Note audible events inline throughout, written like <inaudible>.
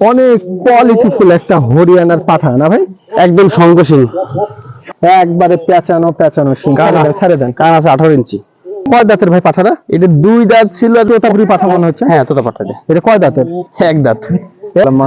অনেক কোয়ালিটিফুল একটা হরিয়ানার পাঠা না ভাই? একদম সংঘর্ষণ একবারে পেঁচানো পেঁচানো সিং ছেড়ে দেন, কান আছে আঠারো ইঞ্চি। কয় দাঁতের ভাই পাঠাটা? এটা দুই দাঁত ছিল তোতাপুরি পাঠা মনে হচ্ছে? হ্যাঁ তোতা পাঠাতে এটা কয় দাঁতের? এক দাঁত।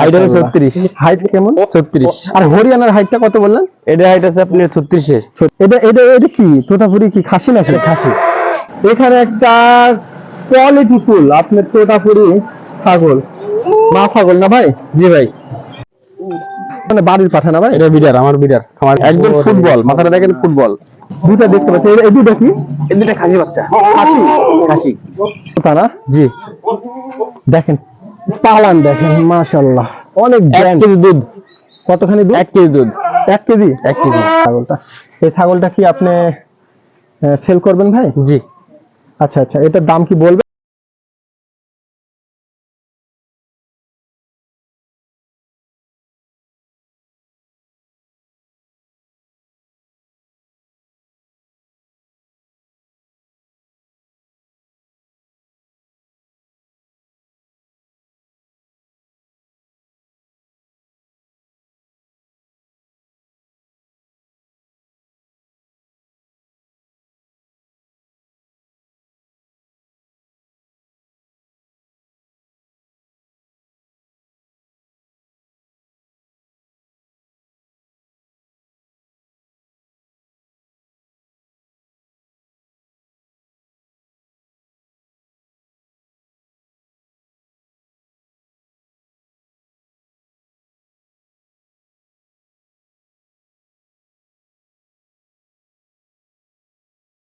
হাইট ছত্রিশ। হাইট কেমন? ছত্রিশ। আর হরিয়ানার হাইটটা কত বললেন? এটা হাইট আছে ছত্রিশের। এটা এটা এটা কি? তোতাপুরি কি খাসি নাকি? খাসি। এখানে একটা কোয়ালিটিফুল আপনার তোতাপুরি ছাগল। মা ছাগল না ভাই? জি ভাই। মানে বাড়ির পাঠা না ভাই? এটা বিডার আমার বিডার আমার একদম ফুটবল মাথাটা দেখেন ফুটবল। দুটা দেখতে পাচ্ছি। এই- দুটা কি? এই দুটা খাসি বাচ্চা। খাসি খাসি। তা না? জি। দেখেন পালান দেখেন মাশাল্লাহ অনেক ব্র্যান্ড কেজি দুধ। কতখানি দুধ? এক কেজি দুধ। এক কেজি? এক কেজি। ছাগলটা। এই ছাগলটা কি আপনি সেল করবেন ভাই? জি। আচ্ছা আচ্ছা। এটার দাম কি বলবেন?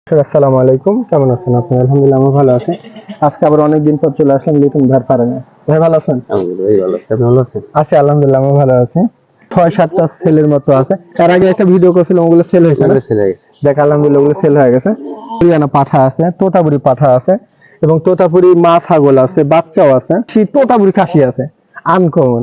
আসসালামু আলাইকুম। কেমন আছেন আপনি? আলহামদুলিল্লাহ আমি ভালো আছি। আজকে আবার পর চলে আসলাম লিটন পারেন ভাই ভালো আছেন? ভাই ভালো আছে। আপনি ভালো আছেন? আছি আলহামদুলিল্লাহ আমি ভালো আছি। ছয় সাতটা সেলের মতো আছে। তার আগে একটা ভিডিও করছিলাম ওগুলো সেল হয়েছে গেছে। দেখ আলহামদুলিল্লাহ ওগুলো সেল হয়ে গেছে। হরিয়ানা পাঠা আছে তোতাপুরি পাঠা আছে এবং তোতাপুরি মা ছাগল আছে বাচ্চাও আছে। সেই তোতাপুরি খাসি আছে। আনকমন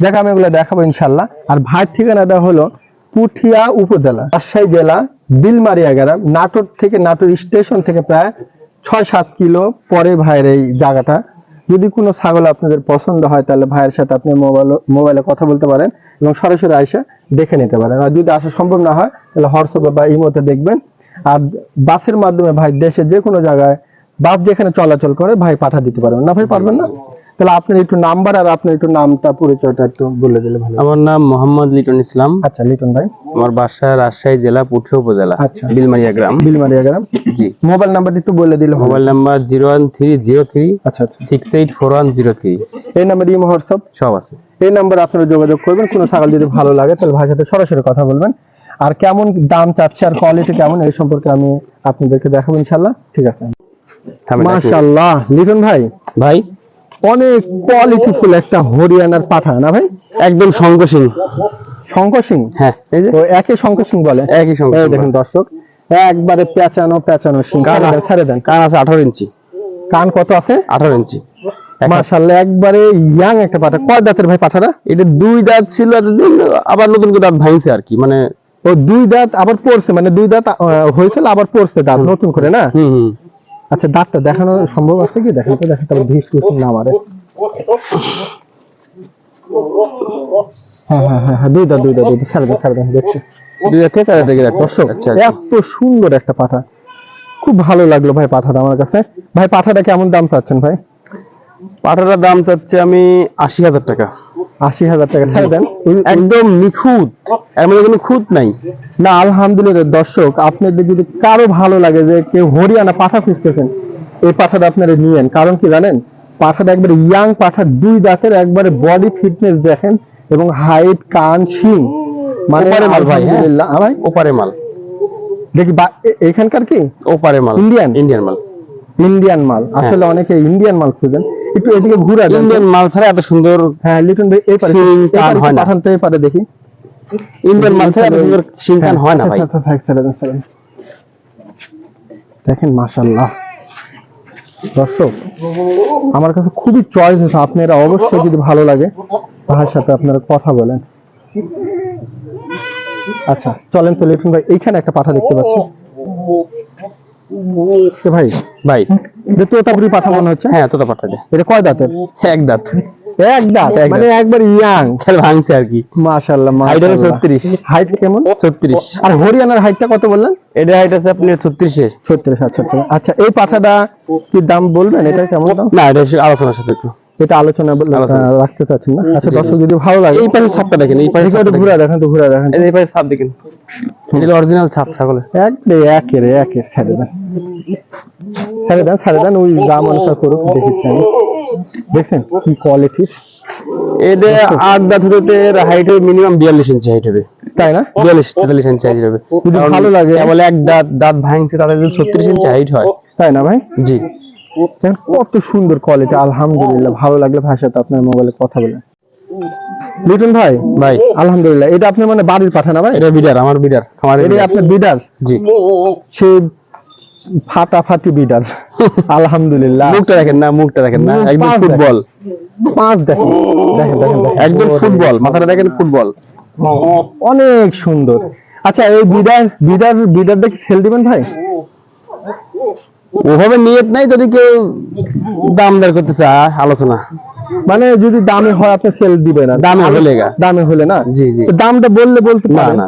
দেখ আমি এগুলো দেখাবো ইনশাল্লাহ। আর ভাইয়ের ঠিকানাটা হলো পুঠিয়া উপজেলা রাজশাহী জেলা বিলমারিয়া গ্রাম নাটোর থেকে, নাটোর স্টেশন থেকে প্রায় ছয় সাত কিলো পরে ভাইয়ের এই জায়গাটা। যদি কোনো ছাগল আপনাদের পছন্দ হয়, তাহলে ভাইয়ের সাথে আপনি মোবাইল মোবাইলে কথা বলতে পারেন এবং সরাসরি আইসা দেখে নিতে পারেন। আর যদি আসা সম্ভব না হয়, তাহলে হোয়াটসঅ্যাপে বা ইমোতে দেখবেন। আর বাসের মাধ্যমে ভাই দেশে যে কোনো জায়গায়, বাস যেখানে চলাচল করে, ভাই পাঠা দিতে পারবেন। না ভাই, পারবেন না? তাহলে আপনার একটু নাম্বার আর আপনার একটু নামটা পরিচয়টা একটু বলে দিলে ভালো আমার নাম মোহাম্মদ লিটন ইসলাম। আচ্ছা লিটন ভাই। আমার বাসা রাজশাহী জেলা পুঠিয়া উপজেলা আচ্ছা। বিলমারিয়া গ্রাম। বিলমারিয়া গ্রাম। জি। মোবাইল নাম্বারটা একটু বলে দিলে mobile number zero one three zero three আচ্ছা আচ্ছা। Six eight four one zero three. এই নাম্বার ইমো হোয়াটসঅ্যাপ? সব আছে। এই নাম্বারে আপনারা যোগাযোগ করবেন। কোনো ছাগল যদি ভালো লাগে তাহলে ভাইয়ের সাথে সরাসরি কথা বলবেন। আর কেমন দাম চাচ্ছে আর কোয়ালিটি কেমন এই সম্পর্কে আমি আপনাদেরকে দেখাবো ইনশাল্লাহ ঠিক আছে। মাশাআল্লাহ। লিটন ভাই। ভাই? অনেক কোয়ালিটিফুল একটা হরিয়ানার পাঠা না ভাই? একদম শঙ্কর সিং হ্যাঁ এই যে। তো শঙ্কর সিং বলে? একই এই দেখেন দর্শক একবারে পেঁচানো পেঁচানো সিং কান ছেড়ে দেন। কান আছে আঠারো ইঞ্চি। কান কত আছে? আঠারো ইঞ্চি। মাশাআল্লাহ একবারে ইয়াং একটা পাঠা। কয় দাঁতের ভাই পাঠাটা? এটা দুই দাঁত ছিল আবার নতুন করে দাঁত ভাঙছে আর কি মানে ও দুই দাঁত আবার পড়ছে মানে দুই দাঁত হয়েছিল আবার পড়ছে দাঁত নতুন করে না? আচ্ছা দাঁতটা দেখানো সম্ভব আছে কি? দেখেন তো দেখেন তারপর ভিস টুস না মারে। হ্যাঁ হ্যাঁ হ্যাঁ হ্যাঁ দুই দাঁত দুই দাঁত দুই দাঁত। ছাড়ে দেন দেখছি। দুই দাঁত চার দর্শক আচ্ছা আচ্ছা। এত সুন্দর একটা পাঠা খুব ভালো লাগল ভাই পাঠাটা আমার কাছে। ভাই পাঠাটা কেমন দাম চাচ্ছেন ভাই? পাঠাটার দাম চাচ্ছে আমি আশি হাজার টাকা। আশি হাজার টাকা। ছেড়ে দেন একদম নিখুঁত। এর মধ্যে কোনো খুঁত নাই। না আলহামদুলিল্লাহ দর্শক আপনাদের যদি কারও ভালো লাগে যে কেউ হরিয়ানা পাঠা খুঁজতেছেন এই পাঠাটা আপনারা নিয়েন। কারণ কি জানেন? পাঠাটা একবারে ইয়াং পাঠা দুই দাঁতের একবারে বডি ফিটনেস দেখেন এবং হাইট কান শিং। মানে মাল ভাই, হ্যাঁ। আলহামদুলিল্লাহ ওপারে মাল। দেখি এখানকার কি? ওপারে মাল। ইন্ডিয়ান? ইন্ডিয়ান মাল। ইন্ডিয়ান মাল। আসলে অনেকে ইন্ডিয়ান মাল খুঁজেন। একটু এদিকে ঘুরে ইন্ডিয়ান মাল ছাড়া এত সুন্দর হ্যাঁ লিটন ভাই এই পারে হয়। পাঠান তো এই পারে দেখি। ইন্ডিয়ান মাল ছাড়া এত সুন্দর সিংখান হ্যাঁ, হয় না আচ্ছা, ভাই আচ্ছা, আচ্ছা, দেন, ছেড়ে দেন। দেখেন মাশাল্লাহ দর্শক আমার কাছে খুবই চয়েস আছে। আপনারা অবশ্যই যদি ভালো লাগে ভাইয়ের সাথে আপনারা কথা বলেন। আচ্ছা চলেন তো লিটন ভাই এইখানে একটা পাঠা দেখতে পাচ্ছি। ভাই ভাই। যে তোতাপুরি পাঠা মনে হচ্ছে? হ্যাঁ তোতা পাঠা এটা কয় দাঁতের? এক দাঁত। এক দাঁত? মানে একবার ইয়াং। খেল ভাঙছে আর কি। মাশাআল্লাহ মাশাআল্লাহ। ছত্রিশ। হাইট কেমন? ছত্রিশ। আর হরিয়ানার হাইটটা কত বললেন? এটা হাইট আছে আপনি ছত্রিশে। ছত্রিশ আচ্ছা আচ্ছা। আচ্ছা এই পাঠাটা কি দাম বলবেন? এটা কেমন দাম? না এটা আলোচনার সাথে একটু এটা আলোচনা বল- রাখতে চাচ্ছেন না। আচ্ছা দর্শক যদি ভালো লাগে এই পাশে ছাপটা দেখেন এই পাশে একটু ঘুরে দেখেন। তো ঘুরে দেখেন। এই পাশে ছাপ দেখেন। এটা অরিজিনাল ছাপ একের একের ছেড়ে দেন। ছেড়ে দেন ছেড়ে দেন ওই গ্রাম অনুসার করুক দেখেছি আমি। দেখছেন কি কোয়ালিটির এটা আট দাঁত হতে হাইট হবে মিনিমাম বিয়াল্লিশ ইঞ্চি হাইট হবে। তাই না? বিয়াল্লিশ তেতাল্লিশ ইঞ্চি হাইট হবে। যদি ভালো লাগে- কেবল এক দাঁত দাঁত ভাঙছে তাদের ছত্রিশ ইঞ্চি হাইট হয়। তাই না ভাই? জি। কত সুন্দর কোয়ালিটি আলহামদুলিল্লাহ। ভালো লাগলে ভাই সাথে আপনার মোবাইলে কথা বলেন। লিটন ভাই ভাই। আলহামদুলিল্লাহ। এটা আপনি মানে বাড়ির পাঠা না ভাই? এটা বিডার আমার বিডার খামারের এটা আপনার বিডার? জি। সে ফাটাফাটি বিডার। <laughs> আলহামদুলিল্লাহ। মুখটা দেখেন না মুখটা দেখেন না। একদম ফুটবল। পাঁচ দেখেন। দেখেন দেখেন দেখেন। একদম ফুটবল। মাথাটা দেখেন ফুটবল। অনেক সুন্দর। আচ্ছা এই বিডার বিডার বিডার দেখে সেল দিবেন ভাই? ওভাবে নিয়ত নাই যদি কেউ দাম দর করতে চায় আলোচনা। মানে যদি দামে হয় আপনি সেল দিবেন না দামে হলে। দামে হলে না? জি, জি। দামটা বললে বলতে না, না।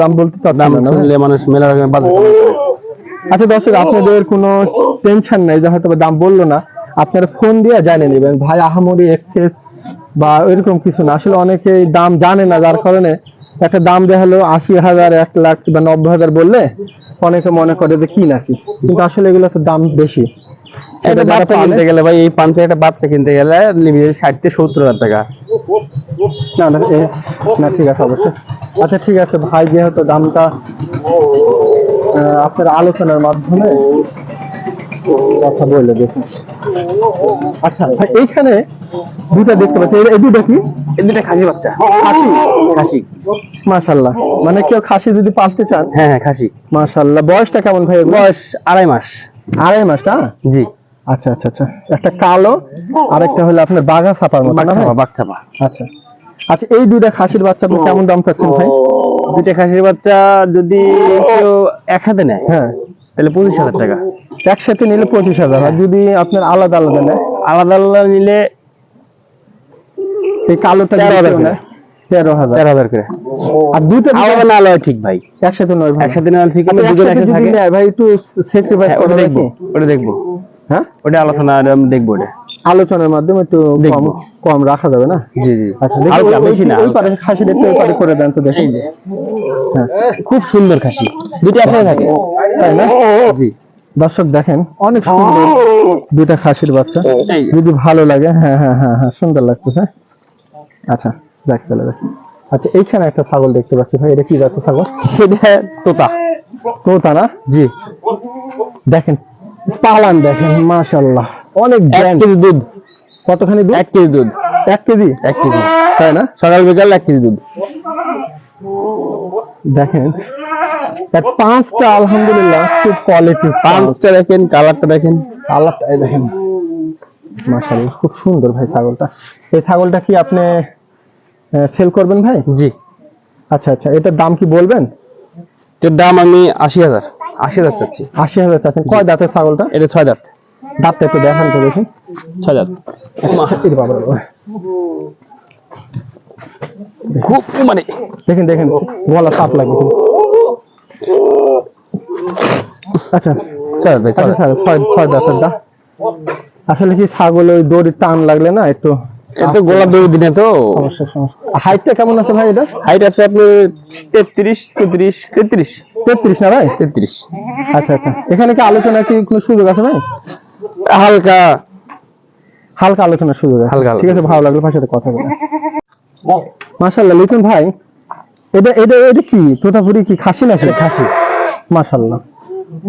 দাম বলতে দাম না শুনলে মানুষ মেলা আচ্ছা দর্শক আপনাদের কোনো টেনশন নাই যে হয়তো দাম বলল না। আপনারা ফোন দিয়ে জানিয়ে নেবেন। ভাই আহামরি এক্সপ্রেস বা এরকম কিছু না। আসলে অনেকে দাম জানে না যার কারণে একটা দাম হলো আশি হাজার এক লাখ বা নব্বই হাজার বললে অনেকে মনে করে যে কি নাকি? কিন্তু আসলে এগুলো তো দাম বেশি। একটা বাচ্চা কিনতে গেলে ভাই এই একটা বাচ্চা কিনতে গেলে লিমিটেড ষাট থেকে সত্তর হাজার টাকা। না না না ঠিক আছে অবশ্যই। আচ্ছা ঠিক আছে ভাই যেহেতু দামটা আপনার আলোচনার মাধ্যমে কথা বলে দেখুন আচ্ছা ভাই এইখানে দুটা দেখতে পাচ্ছি। এই- দুটা কি? এই দুটা খাসি বাচ্চা। খাসি? খাসি। মাশাল্লাহ। মানে কেউ খাসি যদি পালতে চান? হ্যাঁ হ্যাঁ খাসি। মাশাল্লাহ। বয়সটা কেমন ভাই বয়স আড়াই মাস। আড়াই মাস না? জি। আচ্ছা আচ্ছা আচ্ছা। একটা কালো আর একটা হলো আপনার বাঘা ছাপার মতো না বাচ্চা আচ্ছা। আচ্ছা এই দুইটা খাসির বাচ্চা আপনি কেমন দাম চাচ্ছেন ভাই? দুইটা খাসির বাচ্চা যদি কেউ এক হাতে নেয় হ্যাঁ। তাহলে পঁচিশ হাজার টাকা। একসাথে নিলে পঁচিশ হাজার আর যদি আপনার আলাদা আলাদা নেয়? আলাদা আলাদা নিলে এই কালোটা তেরো হাজার করে। তেরো হাজার। তেরো হাজার করে। আর দুটো আলাদা না আলাদা ঠিক ভাই। একসাথে নয় ভাই একসাথে নেওয়া ঠিক আচ্ছা, আছে দুজন একসাথে একসাথে যদি থাকে। নেয় ভাই একটু স্যাক্রিফাইস করে দেখব ওটা দেখব। হ্যাঁ? ওটা আলোচনা দেখব ওটা। আলোচনার মাধ্যমে একটু কম কম রাখা যাবে না? জি জি। আচ্ছা দেখি হালকা ওই- বেশি না ওই পারে ওই করে দেন তো দেখি। এই যে। হ্যাঁ। খুব সুন্দর খাসি। দুটো একসাথে থাকে। তাই না? জি। দর্শক দেখেন অনেক সুন্দর দুইটা খাসির বাচ্চা। যদি ভালো লাগে হ্যাঁ হ্যাঁ হ্যাঁ হ্যাঁ সুন্দর লাগতেছে। আচ্ছা যাক চলে যাক আচ্ছা এইখানে একটা ছাগল দেখতে পাচ্ছি ভাই এটা কি জাতের ছাগল? সেটা তোতা। তোতা না? জি। দেখেন পালান দেখেন মাশাল্লাহ অনেক কেজি দুধ। কতখানি দুধ? এক কেজি দুধ। এক কেজি? এক কেজি। তাই না? সকাল বিকাল এক কেজি দুধ। দেখেন পাঁচটা আলহামদুলিল্লাহ খুব কোয়ালিটি পাঁচটা দেখেন কালারটা দেখেন। আল্লাহ দেখেন। মাশাল্লাহ খুব সুন্দর ভাই ছাগলটা। এই ছাগলটা কি আপনি সেল করবেন ভাই? জি। আচ্ছা আচ্ছা এটার দাম কি বলবেন? এটার দাম আমি আশি হাজার আশি হাজার চাচ্ছি। আশি হাজার চাচ্ছেন। কয় দাঁতের ছাগলটা? এটা ছয় দাঁত। দাঁতটা একটু দেখান তো দেখি। ছয় দাঁত আচ্ছা। খুব মানে দেখেন দেখেন গলা সাপ লাগে আচ্ছা ভাই আচ্ছা দাঁত। স্যার ছয় ছয় দাঁতের দা আসলে কি ছাগল ওই দড়ির টান লাগলে না একটু এটা তো গোলাপ দৌড় দিনে তো। হাইটটা কেমন আছে ভাই এটা? হাইট আছে আপনি তেত্রিশ তেত্রিশ তেত্রিশ। তেত্রিশ না ভাই? তেত্রিশ। আচ্ছা আচ্ছা। এখানে কি আলোচনা কি কোনো সুযোগ আছে ভাই? হালকা হালকা আলোচনার সুযোগ আছে হালকা ঠিক আছে ভালো লাগল ভাই সাথে কথা বলে। লিটন ভাই এটা এটা এটা কি? তোতাপুরি কি খাসি নাকি খাসি? মাশাল্লাহ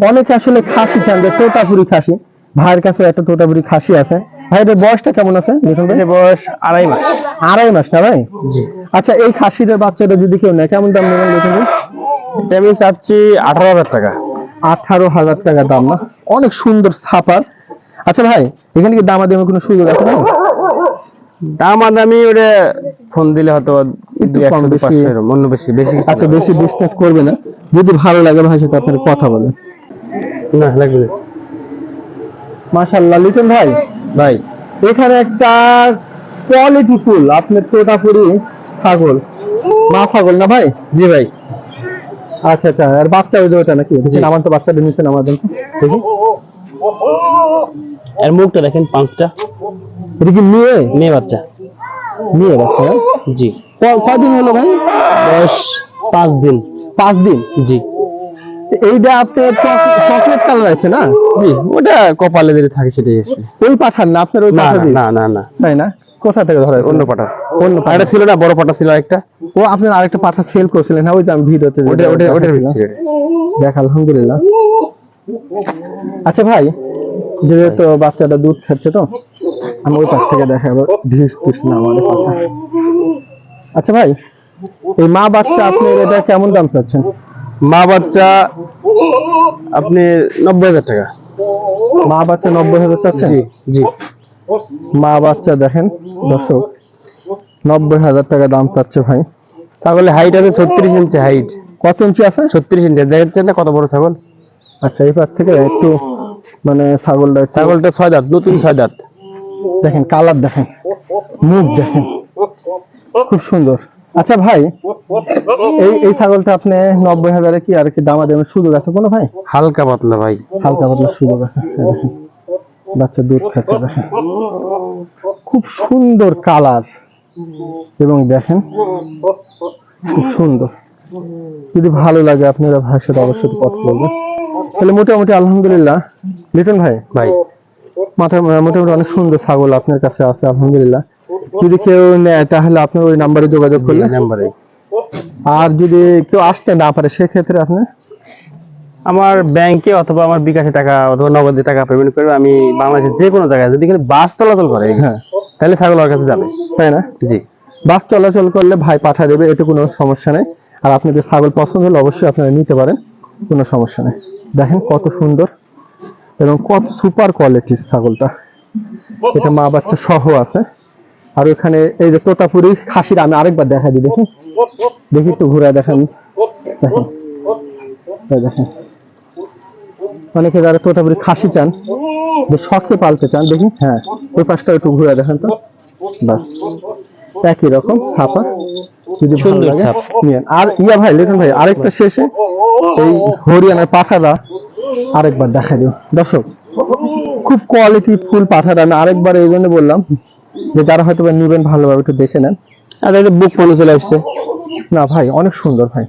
অনেকে আসলে খাসি চান যে তোতাপুরি খাসি। ভাইয়ের কাছে একটা তোতাপুরি খাসি আছে। ভাই এটার বয়সটা কেমন আছে লিটন ভাই? বয়স আড়াই মাস। আড়াই মাস না ভাই? জি। আচ্ছা এই খাসিটার বাচ্চাটা যদি কেউ নেয় কেমন দাম নেবেন লিটন ভাই? আমি চাচ্ছি আঠারো হাজার টাকা। আঠারো হাজার টাকা দাম না? অনেক সুন্দর ছাপার আচ্ছা ভাই এখানে কি দামাদামি কোনো সুযোগ আছে ভাই? দাম আদামি ওটা ফোন দিলে হয়তো একটু কম বেশি। অন্য বেশি বেশি আচ্ছা বেশি ডিস্টেন্স করবে না। যদি ভালো লাগে ভাই সাথে আপনার কথা বলেন না লাগবে না। মাশাল্লাহ লিটন ভাই। ভাই। এখানে একটা কোয়ালিটি ফুল আপনার তোতাপুরি ছাগল। মা ছাগল না ভাই? জি ভাই। আচ্ছা আচ্ছা আর বাচ্চা ওই ওটা নাকি? আমার তো বাচ্চাটা নিচে নামার দেন তো। এর মুখটা দেখেন পাঁচটা। এটা কি মেয়ে? মেয়ে বাচ্চা। মেয়ে বাচ্চা? জি। কদিন হলো ভাই? বয়স পাঁচ দিন। পাঁচ দিন? জি। এইটা আপনার চকলেট কালার আছে না? জি ওটা কপালে যেটা থাকে সেটাই আসলে ওই পাঠান না আপনার ওই না পাঠা না না তাই না? কোথা থেকে ধরা অন্য পাটা অন্য পাঠা ছিল না বড় পাটা ছিল একটা ও আপনার আরেকটা পাঠা সেল করছিলেন হ্যাঁ ওই যে আমি ভিডিওতে যে ওটা ওটা। ভিতরে দেখ আলহামদুলিল্লাহ। আচ্ছা ভাই যেহেতু বাচ্চাটা দুধ খাচ্ছে তো আমি ওই পাশ থেকে দেখাবো। না আমার পাঠা আচ্ছা ভাই এই মা বাচ্চা আপনি এটা কেমন দাম চাচ্ছেন? মা বাচ্চা আপনি নব্বই হাজার টাকা। মা বাচ্চা নব্বই হাজার চাচ্ছেন? জি জি। মা বাচ্চা দেখেন দর্শক নব্বই হাজার টাকা দাম চাচ্ছে ভাই। ছাগলের হাইট আছে ছত্রিশ ইঞ্চি হাইট কত ইঞ্চি আছে? ছত্রিশ ইঞ্চি দেখছেন না কত বড় ছাগল? আচ্ছা এই পাশ থেকে একটু মানে ছাগলটা ছাগলটা ছয় দাঁত নতুন ছয় দাঁত। দেখেন কালার দেখেন মুখ দেখেন খুব সুন্দর। আচ্ছা ভাই এই এই ছাগলটা আপনি নব্বই হাজারে কি আর কি দামা দেবেন সুযোগ আছে কোনো ভাই? হালকা পাতলা ভাই। হালকা পাতলা সুযোগ আছে এই বাচ্চা দুধ খাচ্ছে দেখেন। খুব সুন্দর কালার। এবং দেখেন খুব সুন্দর। যদি ভালো লাগে আপনারা সাথে অবশ্যই কথা বলবেন তাহলে মোটামুটি আলহামদুলিল্লাহ। লিটন ভাই? ভাই। মাথা মোটামুটি অনেক সুন্দর ছাগল আপনার কাছে আছে আলহামদুলিল্লাহ। যদি কেউ নেয় তাহলে আপনি ওই নাম্বারে যোগাযোগ করলে। নাম্বারে। আর যদি কেউ আসতে না পারে সেক্ষেত্রে আপনি? আমার ব্যাংকে অথবা আমার বিকাশে টাকা অথবা নগদে টাকা পেমেন্ট করবে আমি বাংলাদেশের যে কোনো জায়গায় যদি এখানে বাস চলাচল করে হ্যাঁ। তাহলে ছাগল আমার কাছে যাবে। তাই না? জি। বাস চলাচল করলে ভাই পাঠা দেবে এতে কোনো সমস্যা নেই। আর আপনি আপনাদের ছাগল পছন্দ হলে অবশ্যই আপনারা নিতে পারেন কোনো সমস্যা নেই। দেখেন কত সুন্দর এবং কত সুপার কোয়ালিটির ছাগলটা। এটা মা বাচ্চা সহ আছে। আর ওখানে এই যে তোতাপুরি খাসির আমি আরেকবার দেখা দিই দেখি দেখি একটু ঘুরে দেখেন। দেখেন। দেখেন। অনেকে যারা তোতাপুরি খাসি চান শখে পালতে চান দেখি হ্যাঁ ওই পাশটা একটু ঘুরে দেখেন তো। বাস। একই রকম ছাপা। যদি ভালো লাগে। নিয়েন। আর ইয়া ভাই লিটন ভাই আরেকটা শেষে এই হরিয়ানার পাঠাটা আরেকবার দেখা দিও। দর্শক খুব কোয়ালিটি ফুল পাঠাটা। আমি আরেকবার এই জন্য বললাম যে যারা হয়তো বা নিবেন ভালোভাবে একটু দেখে নেন। আর এটা বুক মনে চলে আসছে। না ভাই অনেক সুন্দর ভাই।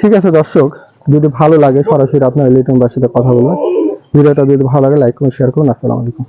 ঠিক আছে দর্শক যদি ভালো লাগে সরাসরি আপনার লিটন বাসীতে কথা বলবেন ভিডিওটা যদি ভালো লাগে লাইক করুন শেয়ার করুন। আসসালামু আলাইকুম।